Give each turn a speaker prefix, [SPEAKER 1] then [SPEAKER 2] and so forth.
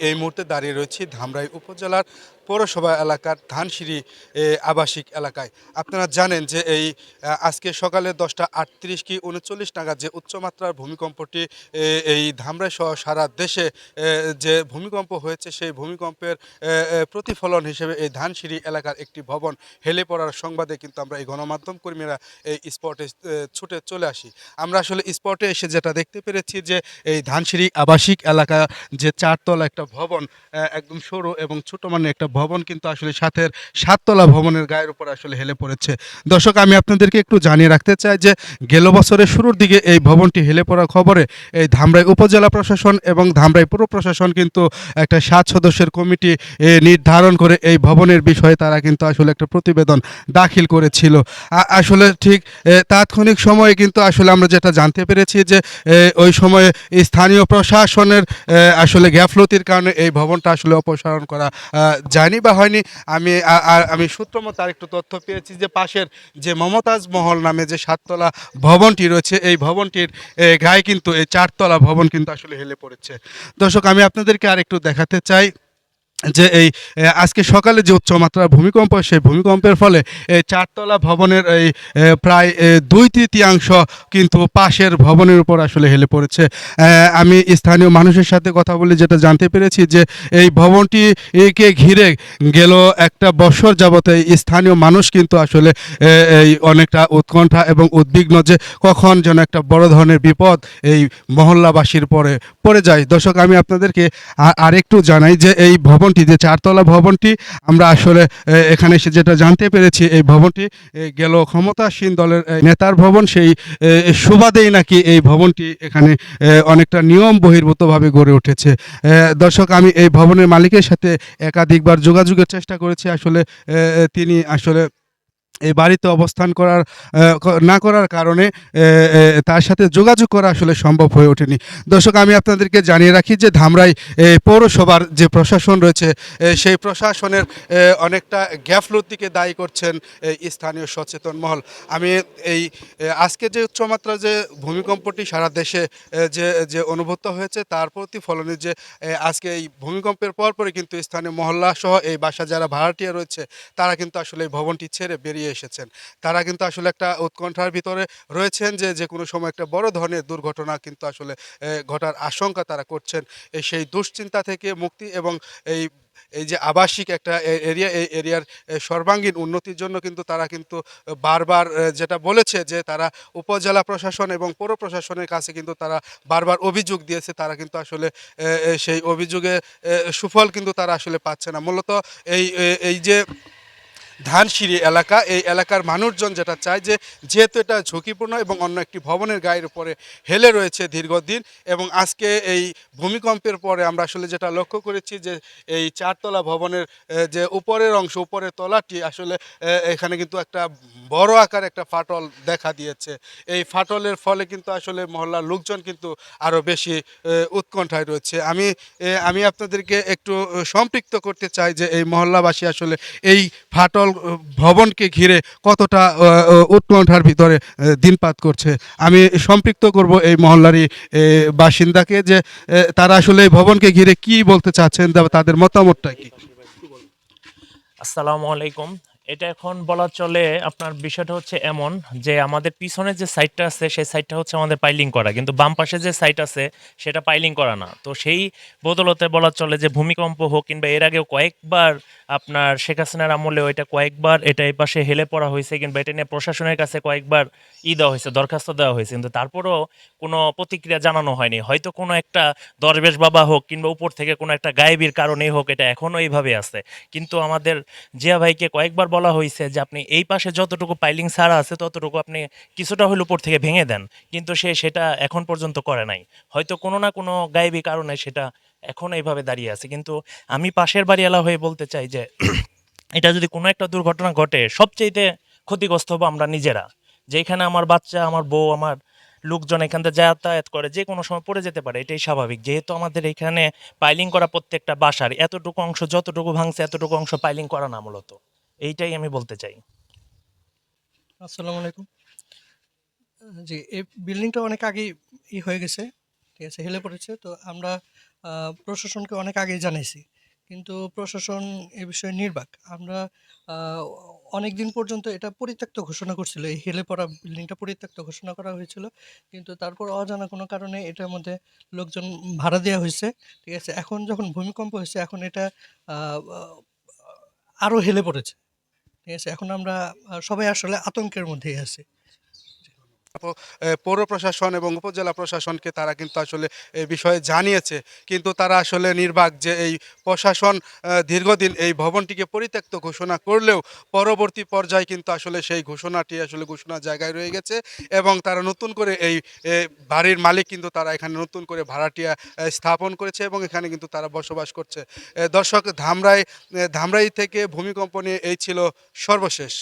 [SPEAKER 1] এই মুহূর্তে দাঁড়িয়ে রয়েছি ধামরাই উপজেলার পৌরসভা এলাকার ধানসিঁড়ি আবাসিক এলাকায়। আপনারা জানেন যে এই আজকে সকালে দশটা আটত্রিশ কি উনচল্লিশ নাগাদ যে উচ্চমাত্রার ভূমিকম্পটি এই ধামরাই সহ সারা দেশে যে ভূমিকম্প হয়েছে সেই ভূমিকম্পের প্রতিফলন হিসেবে এই ধানসিঁড়ি এলাকার একটি ভবন হেলে পড়ার সংবাদে কিন্তু আমরা এই গণমাধ্যম কর্মীরা এই স্পটে ছুটে চলে আসি। আমরা আসলে স্পটে এসে যেটা দেখতে পেরেছি যে এই ধানসিঁড়ি আবাসিক এলাকা যে চারতলা একটা ভবন একদম সরু এবং ছোট মানে একটা ভবন কিন্তু আসলে সাথের সাততলা ভবনের গায়ের উপর আসলে হেলে পড়েছে। দর্শক আমি আপনাদেরকে একটু জানিয়ে রাখতে চাই যে গেল বছরের শুরুর দিকে এই ভবনটি হেলে পড়ার খবরে এই ধামরাই উপজেলা প্রশাসন এবং ধামরাই পুর প্রশাসন কিন্তু একটা সাত সদস্যের কমিটি নির্ধারণ করে এই ভবনের বিষয়ে তারা কিন্তু আসলে একটা প্রতিবেদন দাখিল করেছিল। আসলে ঠিক তাৎক্ষণিক সময়ে কিন্তু আসলে আমরা যেটা জানতে পেরেছি যে ওই সময়ে স্থানীয় প্রশাসনের আসলে গ্যাফলতির কারণে এই ভবনটা আসলে অপসারণ করা আ, যায়নি বা হয়নি, আমি আমি সূত্র মতো আরেকটু তথ্য পেয়েছি যে পাশের যে মমতাজ মহল নামে যে সাততলা ভবনটি রয়েছে, এই ভবনটির গায়ে কিন্তু, এই চারতলা ভবন কিন্তু আসলে হেলে পড়েছে। দর্শক, আমি আপনাদেরকে আরেকটু দেখাতে চাই। যে এই আজকে সকালে যে উচ্চমাত্রার ভূমিকম্প, সেই ভূমিকম্পের ফলে এই চারতলা ভবনের এই প্রায় দুই তৃতীয়াংশ কিন্তু পাশের ভবনের উপর আসলে হেলে পড়েছে। আমি স্থানীয় মানুষের সাথে কথা বলে যেটা জানতে পেরেছি যে এই ভবনটি একে ঘিরে গেল একটা বছর যাবত এই স্থানীয় মানুষ কিন্তু আসলে এই অনেকটা উৎকণ্ঠা এবং উদ্বিগ্ন যে কখন যেন একটা বড় ধরনের বিপদ এই মহল্লাবাসীর পরে পড়ে যায়। দর্শক, আমি আপনাদেরকে আরেকটু জানাই যে এই ভবনটি, যে চারতলা ভবনটি, আমরা আসলে এখানে এসে যেটা জানতে পেরেছি, এই ভবনটি গেল ক্ষমতাসীন দলের নেতার ভবন, সেই সুবাদেই নাকি এই ভবনটি এখানে অনেকটা নিয়ম বহির্ভূতভাবে গড়ে উঠেছে। দর্শক, আমি এই ভবনের মালিকের সাথে একাধিকবার যোগাযোগের চেষ্টা করেছি, আসলে তিনি আসলে এই বাড়িতে অবস্থান করার না করার কারণে তার সাথে যোগাযোগ করা আসলে সম্ভব হয়ে ওঠেনি। দর্শক, আমি আপনাদেরকে জানিয়ে রাখি যে ধামরাই পৌরসভার যে প্রশাসন রয়েছে সেই প্রশাসনের অনেকটা গ্যাফলতিকে দায়ী করছেন স্থানীয় সচেতন মহল। আমি এই আজকে যে উচ্চমাত্রা যে ভূমিকম্পটি সারা দেশে যে যে অনুভূত হয়েছে, তার প্রতিফলনে যে আজকে এই ভূমিকম্পের পরপরই কিন্তু স্থানীয় মহল্লা সহ এই বাসা যারা ভাড়াটিয়া রয়েছে, তারা কিন্তু আসলে এই ভবনটি ছেড়ে বেরিয়ে এসেছেন। তারা কিন্তু আসলে একটা উৎকণ্ঠার ভিতরে রয়েছেন যে যে কোনো সময় একটা বড় ধরনের দুর্ঘটনা কিন্তু আসলে ঘটার আশঙ্কা তারা করছেন। সেই দুশ্চিন্তা থেকে মুক্তি এবং এই এই যে আবাসিক একটা এরিয়া, এই এরিয়ার সর্বাঙ্গীন উন্নতির জন্য কিন্তু তারা কিন্তু বারবার যেটা বলেছে যে, তারা উপজেলা প্রশাসন এবং পৌর প্রশাসনের কাছে কিন্তু তারা বারবার অভিযোগ দিয়েছে। তারা কিন্তু আসলে সেই অভিযোগে সুফল কিন্তু তারা আসলে পাচ্ছে না। মূলত এই এই যে ধানসিঁড়ি এলাকা। এই এলাকার মানুষজন যেটা চায় যে, যেহেতু এটা ঝুঁকিপূর্ণ এবং অন্য একটি ভবনের গায়ের উপরে হেলে রয়েছে দীর্ঘদিন এবং আজকে এই ভূমিকম্পের পরে আমরা আসলে যেটা লক্ষ্য করেছি যে, এই চারতলা ভবনের যে উপরের অংশ, উপরের তলাটি আসলে এখানে কিন্তু একটা বড় আকার একটা ফাটল দেখা দিয়েছে। এই ফাটলের ফলে কিন্তু আসলে মহল্লার লোকজন কিন্তু আরও বেশি উৎকণ্ঠায় রয়েছে। আমি আমি আপনাদেরকে একটু সম্পৃক্ত করতে চাই যে, এই মহল্লাবাসী আসলে এই ফাটল ভবনকে ঘিরে কতটা উৎকণ্ঠার ভিতরে দিনপাত করছে। আমি সম্পৃক্ত করব এই মহল্লারই বাসিন্দাকে যে তারা আসলে এই ভবনকে ঘিরে কি বলতে চাচ্ছেন তাদের মতামতটা কি?
[SPEAKER 2] আসসালামু আলাইকুম। এটা এখন বলা চলে আপনার বিষয়টা হচ্ছে এমন যে আমাদের পিছনে যে সাইডটা আছে, সেই সাইডটা হচ্ছে আমাদের পাইলিং করা। কিন্তু বাম পাশে যে সাইট আছে, সেটা পাইলিং করা না। তো সেই বদলতে বলা চলে যে ভূমিকম্প হোক কিংবা এর আগেও কয়েকবার আপনার শেখ হাসিনার আমলে ওইটা কয়েকবার এটা এই পাশে হেলে পড়া হয়েছে কিংবা এটা নিয়ে প্রশাসনের কাছে কয়েকবার ই দেওয়া হয়েছে, দরখাস্ত দেওয়া হয়েছে। কিন্তু তারপরেও কোনো প্রতিক্রিয়া জানানো হয়নি। হয়তো কোনো একটা দরবেশ বাবা হোক কিংবা উপর থেকে কোনো একটা গায়েবীর কারণেই হোক এটা এখনও এইভাবে আছে। কিন্তু আমাদের জিয়া ভাইকে কয়েকবার বলা হয়েছে যে আপনি এই পাশে যতটুকু পাইলিং ছাড়া আছে ততটুকু আপনি কিছুটা হলে উপর থেকে ভেঙে দেন। কিন্তু সে সেটা এখন পর্যন্ত করে নাই। হয়তো কোনো না কোনো গায়েবী কারণে সেটা এখন এইভাবে দাঁড়িয়ে আছে। কিন্তু আমি পাশের বাড়িওয়ালা হয়ে বলতে চাই যে এটা যদি কোনো একটা দুর্ঘটনা ঘটে সবচেয়েতে ক্ষতিগ্রস্ত হব আমরা নিজেরা। যেখানে আমার বাচ্চা, আমার বউ, আমার লোকজন এখান থেকে যাতায়াত করে, যে কোনো সময় পড়ে যেতে পারে, এটাই স্বাভাবিক। যেহেতু আমাদের এখানে পাইলিং করা প্রত্যেকটা বাসার, এতটুকু অংশ, যতটুকু ভাঙছে, এতটুকু অংশ পাইলিং করা না মূলত। এইটাই আমি বলতে চাই।
[SPEAKER 3] আসসালামু আলাইকুম জি, এই বিল্ডিংটা অনেক আগেই ই হয়ে গেছে, ঠিক আছে, হেলে পড়েছে। তো আমরা প্রশাসনকে অনেক আগেই জানাইছি। কিন্তু প্রশাসন এ বিষয়ে নির্বাক। আমরা অনেক দিন পর্যন্ত এটা পরিত্যক্ত ঘোষণা করছিল। এই হেলে পড়া বিল্ডিংটা পরিত্যক্ত ঘোষণা করা হয়েছিল। কিন্তু তারপর অজানা কোনো কারণে এটার মধ্যে লোকজন ভাড়া দেওয়া হয়েছে, ঠিক আছে। এখন যখন ভূমিকম্প হয়েছে, এখন এটা আরও হেলে পড়েছে। ঠিক আছে? এখন আমরা সবাই আসলে আতঙ্কের মধ্যেই আছি।
[SPEAKER 1] পৌর প্রশাসন এবং উপজেলা প্রশাসনকে তারা কিন্তু আসলে এই বিষয়ে জানিয়েছে। কিন্তু তারা আসলে নির্বাক যে এই প্রশাসন দীর্ঘদিন এই ভবনটিকে পরিত্যক্ত ঘোষণা করলেও পরবর্তী পর্যায়ে কিন্তু আসলে সেই ঘোষণাটি আসলে ঘোষণার জায়গায় রয়ে গেছে এবং তারা নতুন করে এই বাড়ির মালিক কিন্তু তারা এখানে নতুন করে ভাড়াটিয়া স্থাপন করেছে এবং এখানে কিন্তু তারা বসবাস করছে। দর্শক, ধামরাই ধামরাই থেকে ভূমিকম্প নিয়ে এই ছিল সর্বশেষ।